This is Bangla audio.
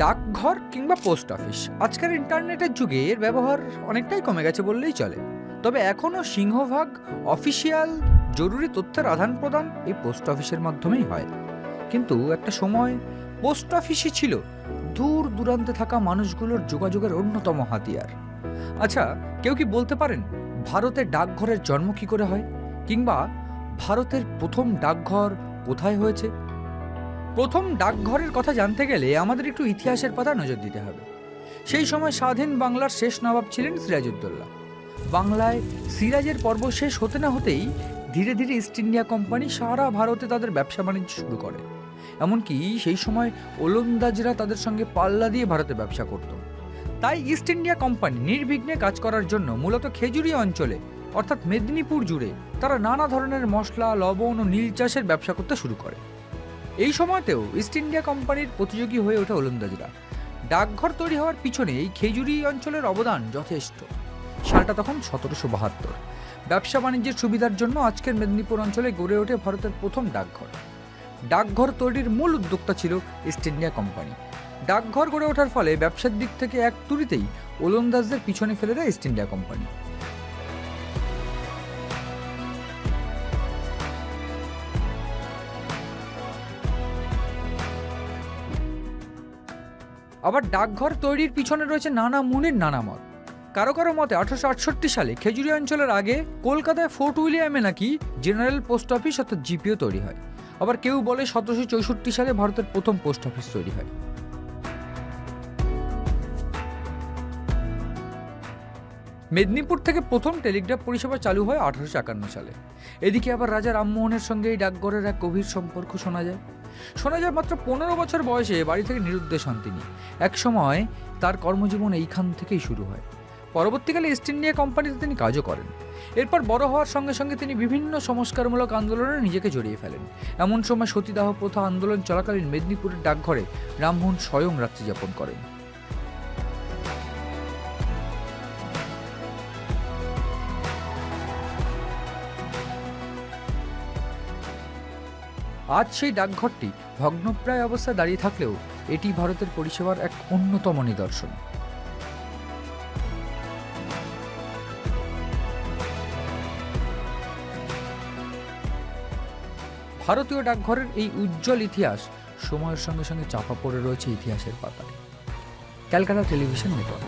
ডাকঘর কিংবা পোস্ট অফিস। আজকের ইন্টারনেটের যুগে এর ব্যবহার অনেকটাই কমে গেছে বললেই চলে। তবে এখনও সিংহভাগ, অফিসিয়াল, জরুরি তথ্যের আদান প্রদান এই পোস্ট অফিসের মাধ্যমেই হয়। কিন্তু একটা সময় পোস্ট অফিসই ছিল দূর দূরান্তে থাকা মানুষগুলোর যোগাযোগের অন্যতম হাতিয়ার। আচ্ছা কেউ কি বলতে পারেন ভারতের ডাকঘরের জন্ম কি করে হয়? কিংবা ভারতের প্রথম ডাকঘর কোথায় হয়েছে? প্রথম ডাকঘরের কথা জানতে গেলে আমাদের একটু ইতিহাসের পাতা নজর দিতে হবে। সেই সময় স্বাধীন বাংলার শেষ নবাব ছিলেন সিরাজউদ্দৌলা। বাংলায় সিরাজের পর্ব শেষ হতে না হতেই ধীরে ধীরে ইস্ট ইন্ডিয়া কোম্পানি সারা ভারতে তাদের ব্যবসা বাণিজ্য শুরু করে। এমনকি সেই সময় ওলন্দাজরা তাদের সঙ্গে পাল্লা দিয়ে ভারতে ব্যবসা করত। তাই ইস্ট ইন্ডিয়া কোম্পানি নির্বিঘ্নে কাজ করার জন্য মূলত খেজুরি অঞ্চলে, অর্থাৎ মেদিনীপুর জুড়ে, তারা নানা ধরনের মশলা, লবণ ও নীল চাষের ব্যবসা করতে শুরু করে। এই সময়তেও ইস্ট ইন্ডিয়া কোম্পানির প্রতিযোগী হয়ে ওঠে ওলন্দাজরা। ডাকঘর তৈরি হওয়ার পিছনে এই খেজুরি অঞ্চলের অবদান যথেষ্ট। সালটা তখন সতেরোশো বাহাত্তর। ব্যবসা বাণিজ্যের সুবিধার জন্য আজকের মেদিনীপুর অঞ্চলে গড়ে ওঠে ভারতের প্রথম ডাকঘর। ডাকঘর তৈরির মূল উদ্যোক্তা ছিল ইস্ট ইন্ডিয়া কোম্পানি ডাকঘর গড়ে ওঠার ফলে ব্যবসার দিক থেকে এক তুরিতেই ওলন্দাজদের পিছনে ফেলে দেয় ইস্ট ইন্ডিয়া কোম্পানি আবার ডাকঘর তৈরির পিছনে রয়েছে নানা মুনের, নানা মত। কারও কারও মতে আঠারোশো আটষট্টি সালে খেজুরি অঞ্চলের আগে কলকাতায় ফোর্ট উইলিয়ামে নাকি জেনারেল পোস্ট অফিস অর্থাৎ জিপিও তৈরি হয়। আবার কেউ বলে সতেরোশো চৌষট্টি সালে ভারতের প্রথম পোস্ট অফিস তৈরি হয়। মেদিনীপুর থেকে প্রথম টেলিগ্রাফ পরিষেবা চালু হয় আঠারোশো একান্ন সালে। এদিকে আবার রাজা রামমোহনের সঙ্গে এই ডাকঘরের এক গভীর সম্পর্ক শোনা যায়। শোনা যায় মাত্র পনেরো বছর বয়সে বাড়ি থেকে নিরুদ্দেশ হন তিনি। একসময় তার কর্মজীবন এইখান থেকেই শুরু হয়। পরবর্তীকালে ইস্ট ইন্ডিয়া কোম্পানিতে তিনি কাজও করেন। এরপর বড় হওয়ার সঙ্গে সঙ্গে তিনি বিভিন্ন সংস্কারমূলক আন্দোলনে নিজেকে জড়িয়ে ফেলেন। এমন সময় সতীদাহ প্রথা আন্দোলন চলাকালীন মেদিনীপুরের ডাকঘরে রামমোহন স্বয়ং রাত্রিযাপন করেন। আজ সেই ডাকঘরটি ভগ্নপ্রায় অবস্থায় দাঁড়িয়ে থাকলেও এটি ভারতের পরিষেবার এক অন্যতম নিদর্শন। ভারতীয় ডাকঘরের এই উজ্জ্বল ইতিহাস সময়ের সঙ্গে সঙ্গে চাপা পড়ে রয়েছে ইতিহাসের পাতায়। Calcutta television network.